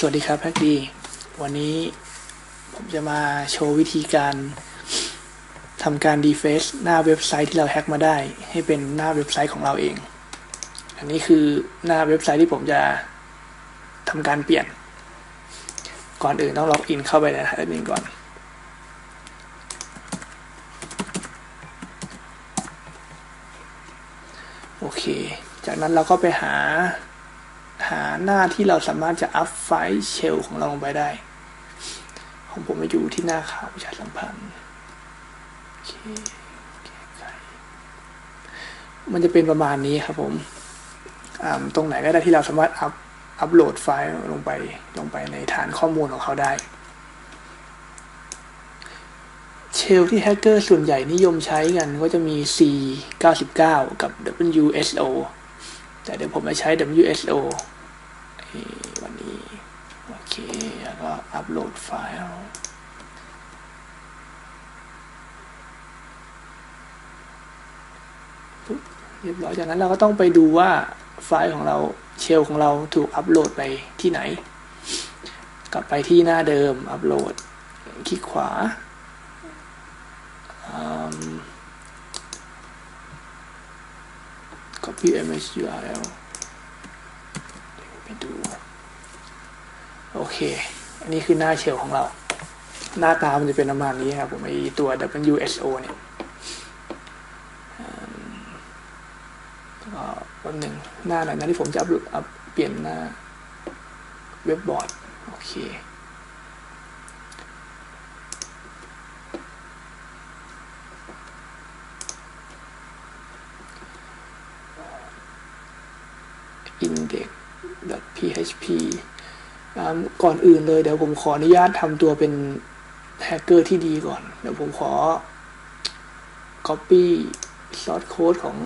สวัสดีครับแพ็กดี วันนี้ผมจะมาโชว์วิธีการทำการดีเฟซหน้าเว็บไซต์ที่เราแฮ็กมาได้ ให้เป็นหน้าเว็บไซต์ของเราเอง อันนี้คือหน้าเว็บไซต์ที่ผมจะทำการเปลี่ยน ก่อนอื่นต้องล็อกอินเข้าไปในแอดมินก่อน โอเค จากนั้นเราก็ไปหา หาหน้าที่เราสามารถจะอัพไฟล์เชลของเราลงไปได้ ของผมมาอยู่ที่หน้าข่าวประชาสัมพันธ์มันจะเป็นประมาณนี้ครับผมตรงไหนก็ได้ที่เราสามารถอัพอัพโหลดไฟล์ลงไปลงไปในฐานข้อมูลของเขาได้ เชลที่แฮกเกอร์ส่วนใหญ่นิยมใช้กันก็จะมี C 99 กับ WSO แต่เดี๋ยวผมจะใช้ WSO วันนี้ โอเค แล้วก็อัปโหลดไฟล์เรียบร้อยจากนั้นเราก็ต้องไปดูว่าไฟล์ของเราเชลของเราถูกอัปโหลดไปที่ไหน กลับไปที่หน้าเดิมอัปโหลด คลิกขวา copy image URL ไปดู โอเค อันนี้คือหน้าเชลของเรา หน้าตามันจะเป็นประมาณนี้ครับผมไอตัว WSO เนี่ยวันหนึ่งหน้าไหนนะที่ผมจะอัพเปลี่ยนหน้าเว็บบอร์ด โอเค index.php ก่อนอื่นเลยเดี๋ยวผมขออนุญาตทำตัวเป็นแฮกเกอร์ที่ดีก่อน เดี๋ยวผมขอ copy source code ของ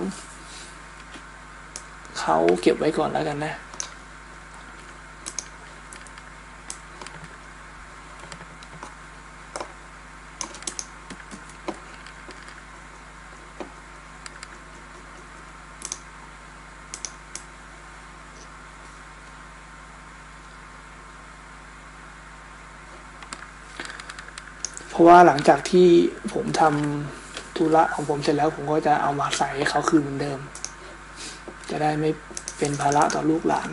เขาเก็บไว้ก่อนแล้วกันนะ ราะว่าหลังจากที่ผมทำธุระของผมเสร็จแล้ว ผมก็จะเอามาใส่ให้เขาคืนเหมือนเดิม จะได้ไม่เป็นภาระต่อลูกหลาน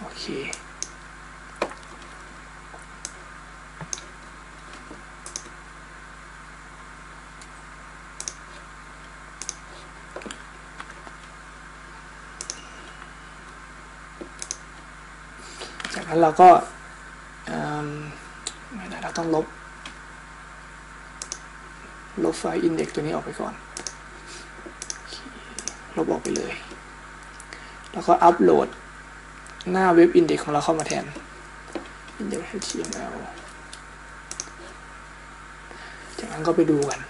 โอเคจากนั้นเราก็ไม่ได้เราต้องลบ ลบไฟล์ index ตัวนี้ออกไปก่อนลบออกไปเลย แล้วก็อัปโหลดหน้าเว็บ index ของเราเข้ามาแทน index html จากนั้นก็ไปดูกัน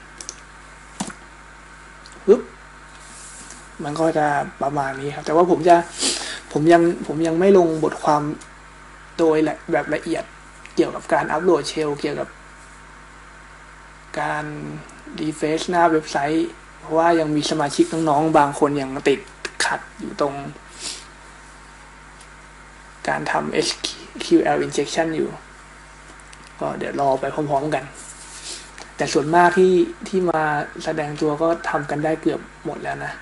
ปึ๊บมันก็จะประมาณนี้ครับ แต่ว่าผมจะผมยังผมยังไม่ลงบทความโดยแบบละเอียดเกี่ยวกับการอัปโหลดเชลเกี่ยวกับ การดีเฟซหน้าเว็บไซต์ เพราะว่ายังมีสมาชิกน้องๆ บางคนยังติดขัดอยู่ตรง การทำ SQL injection อยู่ ก็เดี๋ยวรอไปพร้อมๆกัน แต่ส่วนมากที่ที่มาแสดงตัวก็ทำกันได้เกือบหมดแล้วนะ